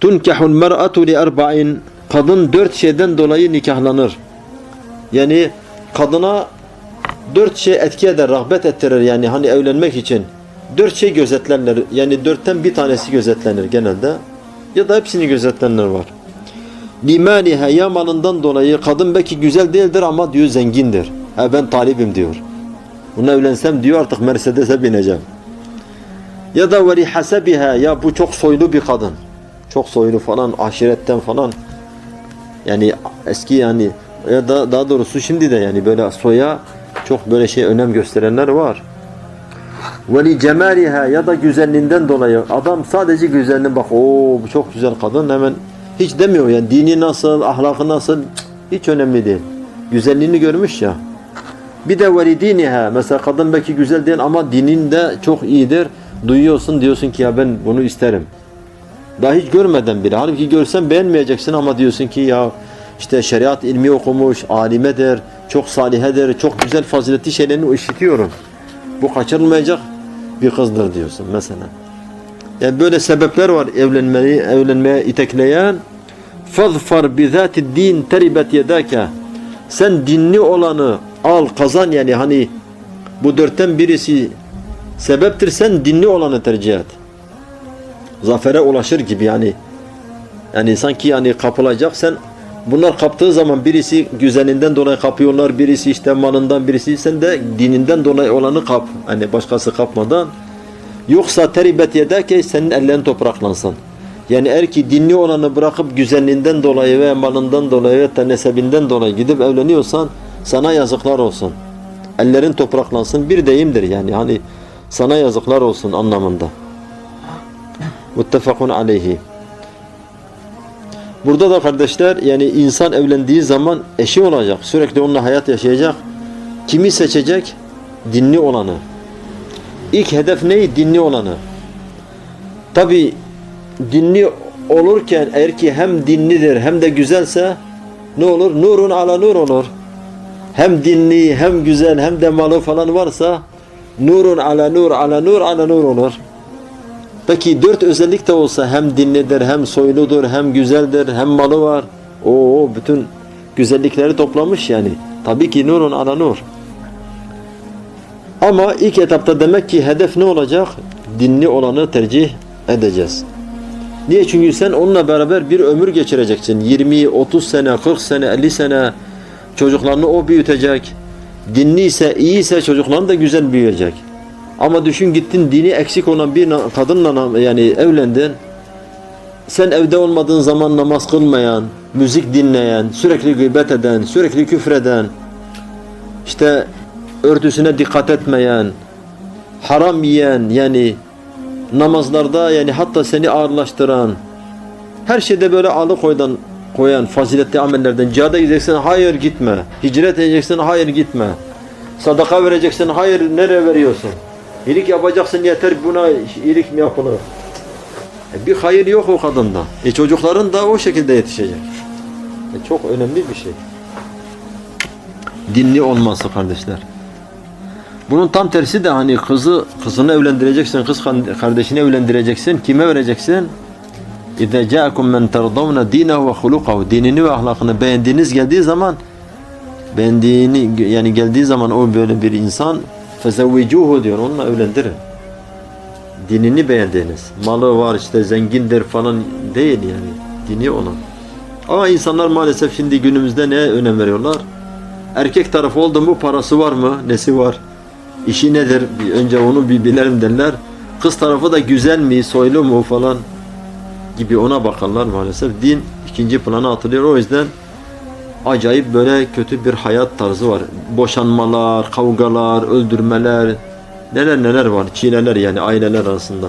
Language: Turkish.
Tunkahul mer'atu li erba'in kadın dört şeyden dolayı nikahlanır. Yani kadına dört şey etki eder, rağbet ettirir yani hani evlenmek için. Dört şey gözetlenir. Yani dörtten bir tanesi gözetlenir genelde. Ya da hepsini gözetlenir var. Limaniha ya malından dolayı kadın belki güzel değildir ama diyor zengindir. Ha ben talibim diyor. Bununla evlensem diyor artık Mercedes'e bineceğim. Ya da veri hasebiha ya bu çok soylu bir kadın. Çok soylu falan aşiretten falan. Yani eski yani ya da daha doğrusu şimdi de yani böyle soya çok böyle şey önem gösterenler var. Veli cemaliha ya da güzelliğinden dolayı adam sadece güzelliğine bak o çok güzel kadın hemen hiç demiyor yani dini nasıl ahlakı nasıl hiç önemli değil. Güzelliğini görmüş ya. Bir de veli diniha mesela kadın belki güzel değil ama dinin de çok iyidir. Duyuyorsun diyorsun ki ya ben bunu isterim. Daha hiç görmeden bile. Halbuki görsen beğenmeyeceksin ama diyorsun ki ya işte şeriat ilmi okumuş, alimedir, çok salihedir, çok güzel faziletli şeylerini işitiyorum. Bu kaçırılmayacak bir kızdır diyorsun mesela. Yani böyle sebepler var evlenmeyi, evlenmeye itekleyen. Fazfar bizati din teribet yedake. Sen dinli olanı al kazan yani hani bu dörtten birisi sebeptir sen dinli olanı tercih et. Zafere ulaşır gibi yani. Yani sanki yani kapılacak sen bunlar kaptığı zaman birisi güzelinden dolayı kapıyorlar, birisi işte malından, birisi sen de dininden dolayı olanı kap. Hani başkası kapmadan. Yoksa teribet yedeke senin ellerin topraklansın. Yani eğer ki dinli olanı bırakıp güzelliğinden dolayı ve malından dolayı ve nesebinden dolayı gidip evleniyorsan sana yazıklar olsun. Ellerin topraklansın bir deyimdir yani hani sana yazıklar olsun anlamında. Muttefakun aleyhi. Burada da kardeşler yani insan evlendiği zaman eşi olacak. Sürekli onunla hayat yaşayacak. Kimi seçecek? Dinli olanı. İlk hedef ne? Dinli olanı. Tabi dinli olurken eğer ki hem dinlidir hem de güzelse ne olur? Nurun ala nur olur. Hem dinli hem güzel hem de malı falan varsa nurun ala nur ala nur ala nur olur. Peki dört özellik de olsa hem dinlidir, hem soyludur, hem güzeldir, hem malı var. Oo bütün güzellikleri toplamış yani. Tabii ki nurun ala nur. Ama ilk etapta demek ki hedef ne olacak? Dinli olanı tercih edeceğiz. Niye? Çünkü sen onunla beraber bir ömür geçireceksin. 20, 30 sene, 40 sene, 50 sene çocuklarını o büyütecek. Dinli ise, iyi ise çocukların da güzel büyüyecek. Ama düşün gittin dini eksik olan bir kadınla yani evlendin. Sen evde olmadığın zaman namaz kılmayan, müzik dinleyen, sürekli gıybet eden, sürekli küfreden, işte örtüsüne dikkat etmeyen, haram yiyen yani namazlarda yani hatta seni ağırlaştıran, her şeyde böyle alıkoydan koyan faziletli amellerden cihada gideceksin hayır gitme. Hicret edeceksin hayır gitme. Sadaka vereceksin hayır nereye veriyorsun? İyilik yapacaksın yeter buna iyilik mi yapılır? E bir hayır yok o kadında. E çocukların da o şekilde yetişecek. E çok önemli bir şey. Dinli olması kardeşler. Bunun tam tersi de hani kızı kızını evlendireceksin, kız kardeşini evlendireceksin. Kime vereceksin? İzâ câekum men terdavne dînehu ve. Dinini ve ahlakını beğendiğiniz geldiği zaman beğendiğini yani geldiği zaman o böyle bir insan fezevvicuhu diyor onunla evlendirin. Dinini beğendiğiniz. Malı var işte zengindir falan değil yani. Dini olan. Ama insanlar maalesef şimdi günümüzde neye önem veriyorlar? Erkek tarafı oldu mu parası var mı? Nesi var? İşi nedir? Bir önce onu bir bilelim derler. Kız tarafı da güzel mi, soylu mu falan gibi ona bakarlar maalesef. Din ikinci plana atılıyor. O yüzden acayip böyle kötü bir hayat tarzı var. Boşanmalar, kavgalar, öldürmeler, neler neler var. Çileler yani aileler arasında.